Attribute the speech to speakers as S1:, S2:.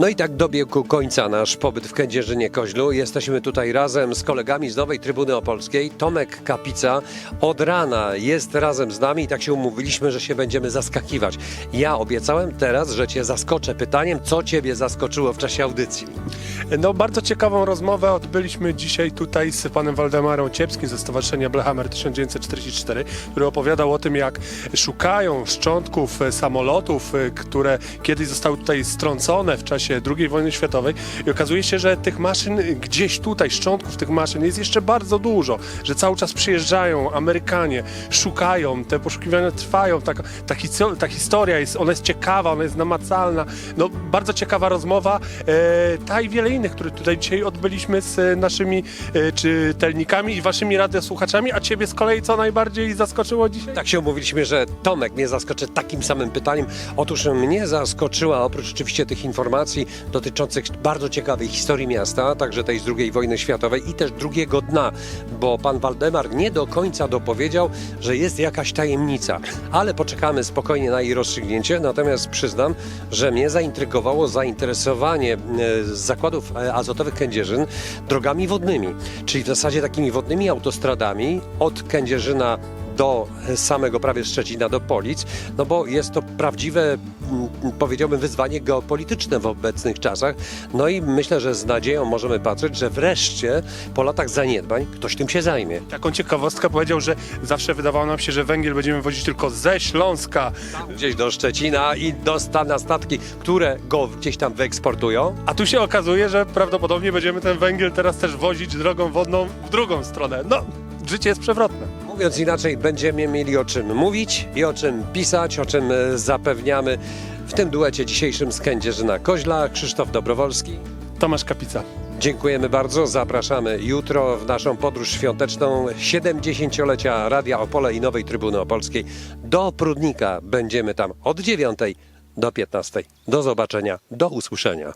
S1: No i tak dobiegł końca nasz pobyt w Kędzierzynie Koźlu. Jesteśmy tutaj razem z kolegami z Nowej Trybuny Opolskiej. Tomek Kapica od rana jest razem z nami i tak się umówiliśmy, że się będziemy zaskakiwać. Ja obiecałem teraz, że cię zaskoczę pytaniem, co ciebie zaskoczyło w czasie audycji.
S2: No, bardzo ciekawą rozmowę odbyliśmy dzisiaj tutaj z panem Waldemarą Ciepskim ze Stowarzyszenia Blehammer 1944, który opowiadał o tym, jak szukają szczątków e, samolotów, e, które kiedyś zostały tutaj strącone w czasie II wojny światowej i okazuje się, że tych maszyn gdzieś tutaj, szczątków tych maszyn jest jeszcze bardzo dużo, że cały czas przyjeżdżają Amerykanie, szukają, te poszukiwania trwają, ta, ta, histo- ta historia jest, ona jest ciekawa, ona jest namacalna, no bardzo ciekawa rozmowa, e, ta i wiele innych, które tutaj dzisiaj odbyliśmy z naszymi e, czytelnikami i waszymi radiosłuchaczami, a ciebie z kolei co najbardziej zaskoczyło dzisiaj?
S1: Tak się umówiliśmy, że Tomek mnie zaskoczy takim samym pytaniem. Otóż mnie zaskoczyła, oprócz oczywiście tych informacji dotyczących bardzo ciekawej historii miasta, także tej z II wojny światowej i też drugiego dna, bo pan Waldemar nie do końca dopowiedział, że jest jakaś tajemnica, ale poczekamy spokojnie na jej rozstrzygnięcie. Natomiast przyznam, że mnie zaintrygowało zainteresowanie e, zakładów e, azotowych Kędzierzyn drogami wodnymi, czyli w zasadzie takimi wodnymi autostradami od Kędzierzyna do samego prawie Szczecina, do Polic, no bo jest to prawdziwe, mm, powiedziałbym, wyzwanie geopolityczne w obecnych czasach. No i myślę, że z nadzieją możemy patrzeć, że wreszcie po latach zaniedbań ktoś tym się zajmie.
S2: Taką ciekawostkę powiedział, że zawsze wydawało nam się, że węgiel będziemy wozić tylko ze Śląska,
S1: Gdzieś do Szczecina i do na statki, które go gdzieś tam wyeksportują.
S2: a tu się okazuje, że prawdopodobnie będziemy ten węgiel teraz też wozić drogą wodną w drugą stronę. No, życie jest przewrotne.
S1: Mówiąc inaczej, będziemy mieli o czym mówić i o czym pisać, o czym e, zapewniamy w tym duecie dzisiejszym z Kędzierzyna Koźla, Krzysztof Dobrowolski.
S2: Tomasz Kapica.
S1: Dziękujemy bardzo. Zapraszamy jutro w naszą podróż świąteczną 70-lecia Radia Opole i Nowej Trybuny Opolskiej. Do Prudnika będziemy tam od 9 do 15. Do zobaczenia, do usłyszenia.